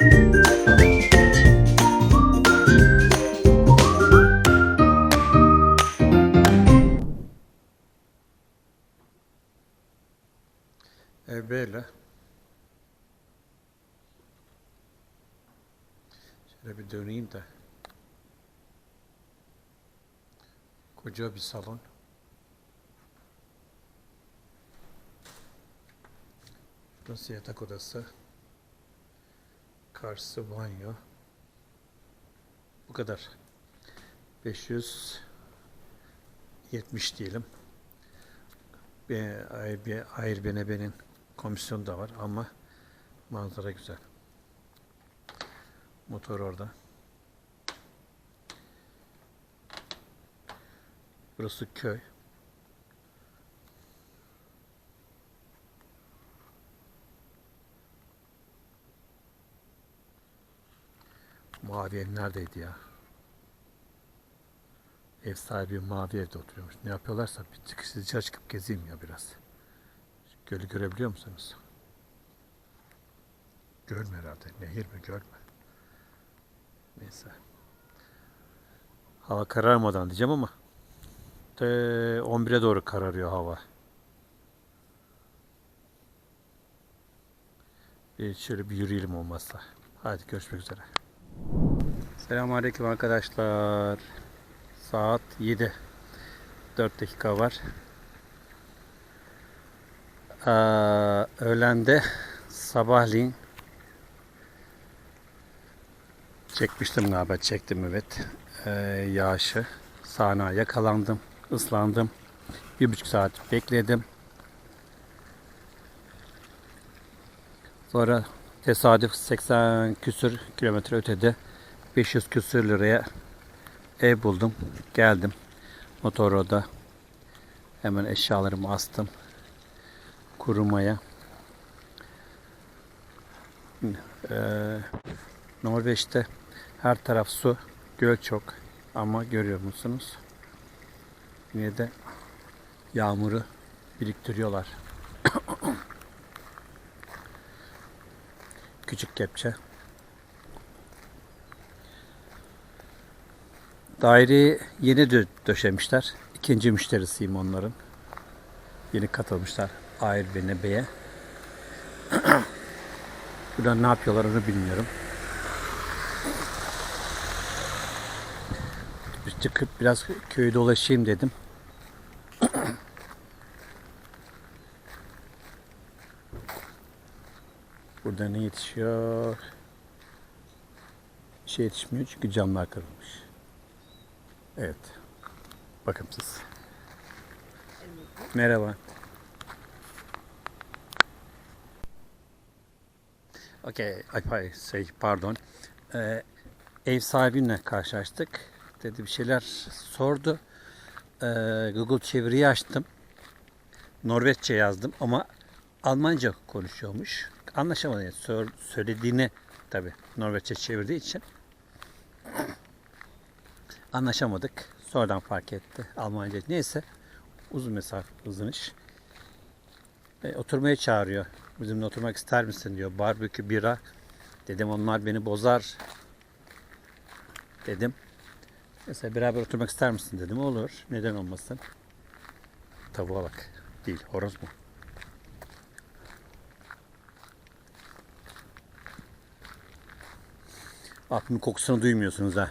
Ev böyle. Şöyle bir döneyim de. Koca bir salon. Burası yatak odası. Karşısı banyo. Bu kadar. 570 diyelim. Bir, ay- bir Airbnb'nin komisyonu da var ama manzara güzel. Motor orada. Burası köy. Mavi ev neredeydi ya? Ev sahibi mavi evde oturuyormuş. Ne yapıyorlarsa bir çıkış dışarı çıkıp gezeyim ya biraz. Gölü görebiliyor musunuz? Görme herhalde. Nehir mi görme. Neyse. Hava kararmadan diyeceğim ama te 11'e doğru kararıyor hava. Bir şöyle bir yürüyelim olmazsa. Hadi görüşmek üzere. Selamünaleyküm arkadaşlar. Saat 7. 4 dakika var. Aa, öğlende sabahleyin çekmiştim galiba çektim evet Ee, yağışı sahna yakalandım ıslandım bir buçuk saat bekledim sonra tesadüf 80 küsür kilometre ötede 500 küsür liraya ev buldum geldim Motoro'da hemen eşyalarımı astım kurumaya Ee, Norveç'te her taraf su, göl çok ama görüyor musunuz? Yine de yağmuru biriktiriyorlar. Küçük kepçe. Daireyi yeni dö- döşemişler. İkinci müşterisiyim onların. Yeni katılmışlar Airbnb'ye. Burada ne yapıyorlar onu bilmiyorum. Bir çıkıp biraz köyü dolaşayım dedim. Burada ne yetişiyor? Bir şey yetişmiyor çünkü camlar kırılmış. Evet. Bakımsız. Merhaba. Okay, ay, şey, pardon. Ee, ev sahibimle karşılaştık. Dedi bir şeyler sordu. Ee, Google çeviriyi açtım. Norveççe yazdım ama Almanca konuşuyormuş. Anlaşamadım. Yani söylediğini tabi Norveççe çevirdiği için anlaşamadık. Sonradan fark etti Almanca. Neyse uzun mesafe uzun iş. E, oturmaya çağırıyor. Bizimle oturmak ister misin diyor. Barbekü, bira. Dedim onlar beni bozar. Dedim. Mesela beraber oturmak ister misin dedim. Olur. Neden olmasın? Tavuğa bak. Değil. Horoz mu? Aklın kokusunu duymuyorsunuz ha.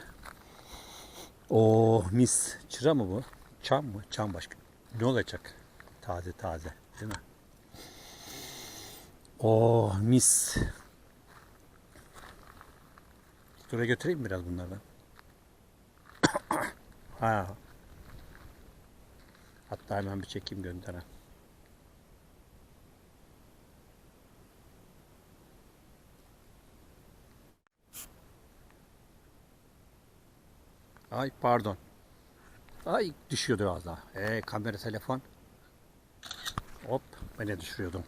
Oh mis. Çıra mı bu? Çam mı? Çam başka. Ne olacak? Taze taze. Değil mi? Oh mis. Şuraya götüreyim biraz bunlardan. ha. Hatta hemen bir çekeyim gönderen. Ay pardon. Ay düşüyordu az daha. Ee, kamera telefon. Hop ben de düşürüyordum.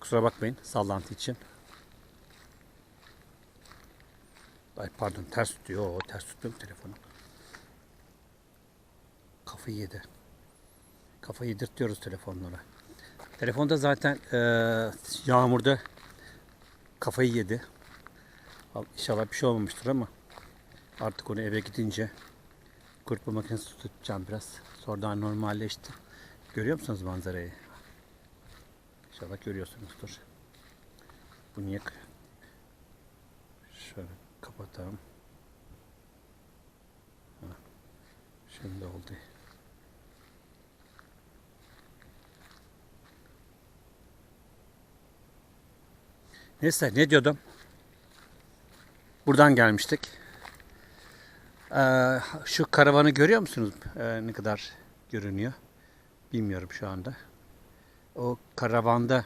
Kusura bakmayın sallantı için. Ay pardon ters tutuyor. Ters tutmuyorum telefonu. Kafayı yedi. Kafayı yedirtiyoruz telefonlara. Telefonda zaten eee, yağmurda kafayı yedi. Al- İnşallah bir şey olmamıştır ama artık onu eve gidince kurutma makinesi tutacağım biraz. Sonradan normalleşti. Görüyor musunuz manzarayı? İnşallah görüyorsunuzdur. Bu niye şöyle kapatalım. Şimdi oldu. Neyse ne diyordum? Buradan gelmiştik. Ee, şu karavanı görüyor musunuz? Ee, ne kadar görünüyor? Bilmiyorum şu anda. O karavanda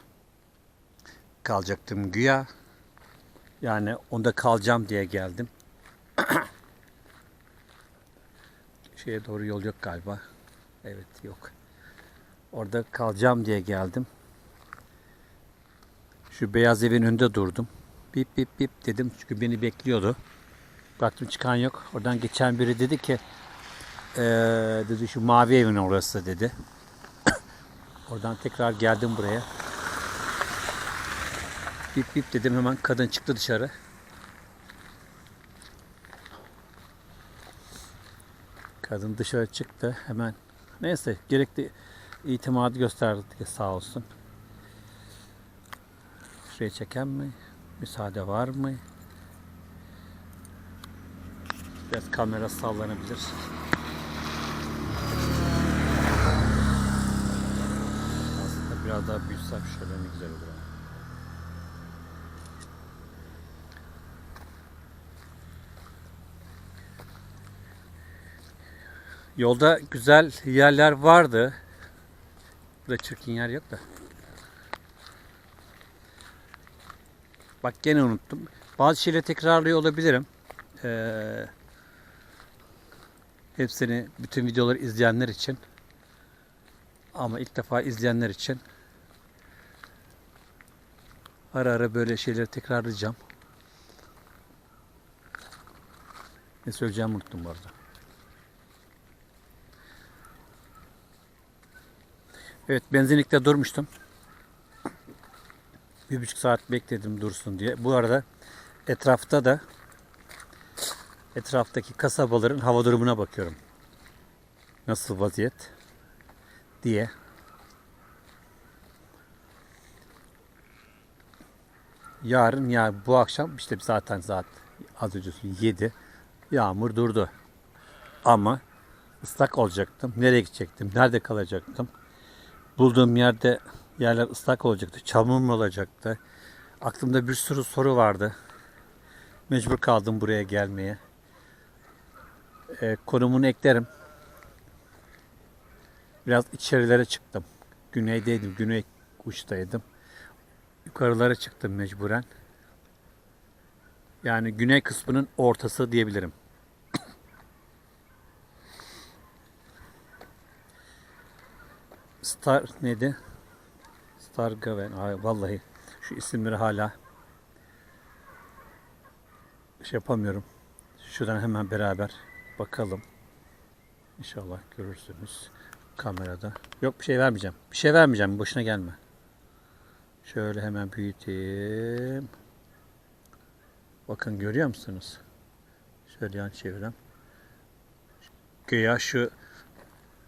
kalacaktım güya. Yani onda kalacağım diye geldim. Şeye doğru yol yok galiba. Evet yok. Orada kalacağım diye geldim. Şu beyaz evin önünde durdum. Bip bip bip dedim çünkü beni bekliyordu. Baktım çıkan yok. Oradan geçen biri dedi ki "Ee, dedi şu mavi evin orası dedi. Oradan tekrar geldim buraya. Bip bip dedim hemen kadın çıktı dışarı. Kadın dışarı çıktı hemen. Neyse gerekli itimadı gösterdi sağ olsun. Şuraya çeken mi? Müsaade var mı? Biraz kamera sallanabilir. Aslında biraz daha büyütsem şöyle ne güzel olur. Yolda güzel yerler vardı. Burada çirkin yer yok da. Bak gene unuttum. Bazı şeyleri tekrarlıyor olabilirim. Ee, hepsini, bütün videoları izleyenler için. Ama ilk defa izleyenler için. Ara ara böyle şeyleri tekrarlayacağım. Ne söyleyeceğimi unuttum bu arada. Evet benzinlikte durmuştum. Bir buçuk saat bekledim dursun diye. Bu arada etrafta da etraftaki kasabaların hava durumuna bakıyorum. Nasıl vaziyet diye. Yarın ya bu akşam işte zaten saat az önce 7 yağmur durdu. Ama ıslak olacaktım. Nereye gidecektim? Nerede kalacaktım? Bulduğum yerde yerler ıslak olacaktı. Çamur mu olacaktı? Aklımda bir sürü soru vardı. Mecbur kaldım buraya gelmeye. Ee, konumunu eklerim. Biraz içerilere çıktım. Güneydeydim. Güney uçtaydım. Yukarılara çıktım mecburen. Yani güney kısmının ortası diyebilirim. Star neydi? Stargaven. Ay, vallahi şu isimleri hala şey yapamıyorum. Şuradan hemen beraber bakalım. İnşallah görürsünüz kamerada. Yok bir şey vermeyeceğim. Bir şey vermeyeceğim. Boşuna gelme. Şöyle hemen büyüteyim. Bakın görüyor musunuz? Şöyle yan çevireyim. Güya şu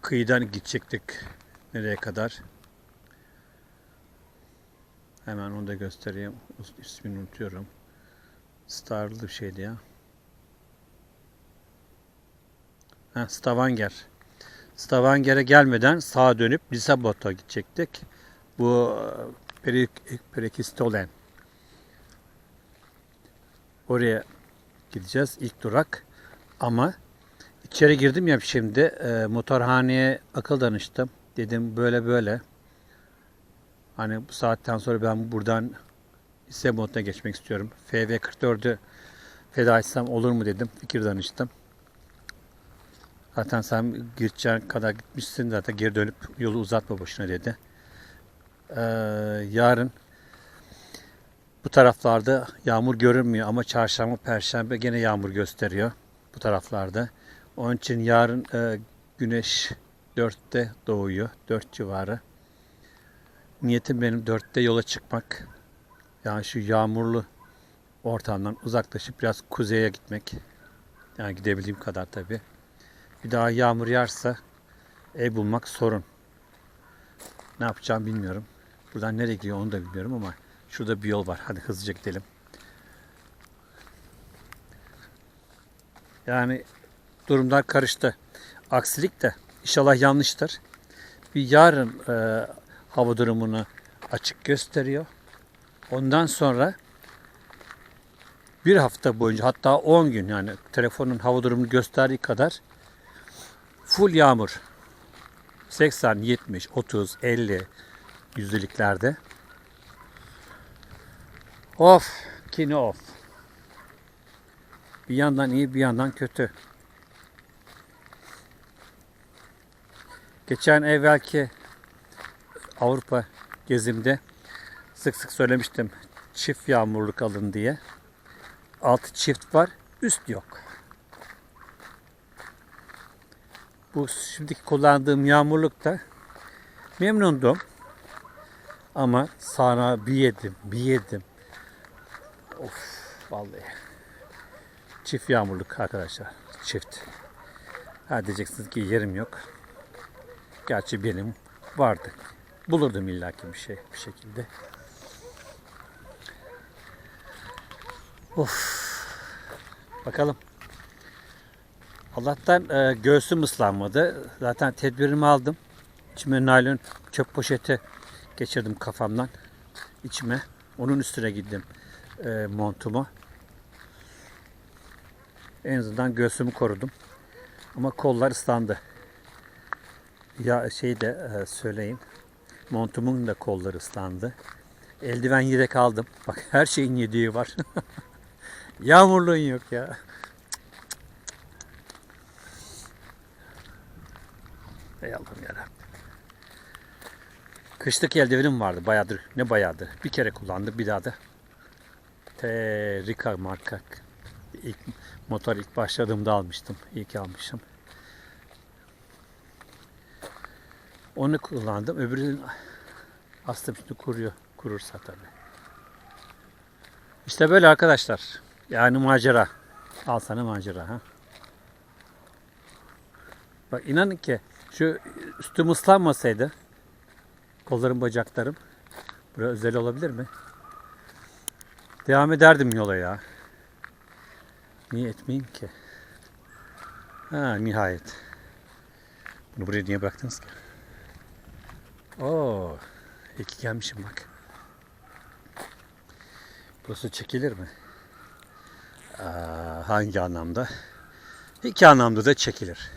kıyıdan gidecektik. Nereye kadar? Hemen onu da göstereyim. İsmini unutuyorum. Starlı bir şeydi ya. Ha, Stavanger. Stavanger'e gelmeden sağa dönüp Lissabon'a gidecektik. Bu Perik, Perikistolen. Oraya gideceğiz. ilk durak. Ama içeri girdim ya şimdi. E, motorhaneye akıl danıştım. Dedim böyle böyle. Hani bu saatten sonra ben buradan Lissabon'a geçmek istiyorum. FV44'ü feda etsem olur mu dedim. Fikir danıştım. Zaten sen gireceğin kadar gitmişsin zaten geri dönüp yolu uzatma boşuna dedi. Ee, yarın bu taraflarda yağmur görünmüyor ama çarşamba, perşembe gene yağmur gösteriyor bu taraflarda. Onun için yarın e, güneş 4'te doğuyor. 4 civarı. Niyetim benim 4'te yola çıkmak. Yani şu yağmurlu ortamdan uzaklaşıp biraz kuzeye gitmek. Yani gidebildiğim kadar tabii. Bir daha yağmur yağarsa ev bulmak sorun. Ne yapacağım bilmiyorum. Buradan nereye gidiyor onu da bilmiyorum ama şurada bir yol var. Hadi hızlıca gidelim. Yani durumlar karıştı. Aksilik de inşallah yanlıştır. Bir yarın e, hava durumunu açık gösteriyor. Ondan sonra bir hafta boyunca hatta 10 gün yani telefonun hava durumunu gösterdiği kadar full yağmur. 80, 70, 30, 50 yüzdeliklerde. Of, kine of. Bir yandan iyi bir yandan kötü. Geçen evvelki Avrupa gezimde sık sık söylemiştim çift yağmurluk alın diye. Altı çift var, üst yok. Bu şimdiki kullandığım yağmurlukta memnundum. Ama sana bir yedim, bir yedim. Of vallahi. Çift yağmurluk arkadaşlar. Çift. Ha diyeceksiniz ki yerim yok. Gerçi benim vardı. Bulurdum illaki bir şey bir şekilde. Of. Bakalım. Allah'tan e, göğsüm ıslanmadı. Zaten tedbirimi aldım. İçime naylon çöp poşeti geçirdim kafamdan. içime. Onun üstüne gittim e, montumu. En azından göğsümü korudum. Ama kollar ıslandı. Ya şey de e, söyleyeyim. Montumun da kolları ıslandı. Eldiven yedek aldım. Bak her şeyin yediği var. Yağmurluğun yok ya. Ey yarabbim. Kışlık eldivenim vardı bayağıdır. Ne bayağıdır. Bir kere kullandım bir daha da. Te Rika marka. İlk motor ilk başladığımda almıştım. İyi ki almışım. Onu kullandım. Öbürünün aslında şimdi kuruyor. Kurursa tabii. İşte böyle arkadaşlar. Yani macera. Al sana macera ha. Bak inanın ki şu üstüm ıslanmasaydı kollarım bacaklarım buraya özel olabilir mi? Devam ederdim yola ya. Niye etmeyeyim ki? Ha nihayet. Bunu buraya niye bıraktınız ki? Oo, iyi ki gelmişim bak. Burası çekilir mi? Aa, hangi anlamda? İki anlamda da çekilir.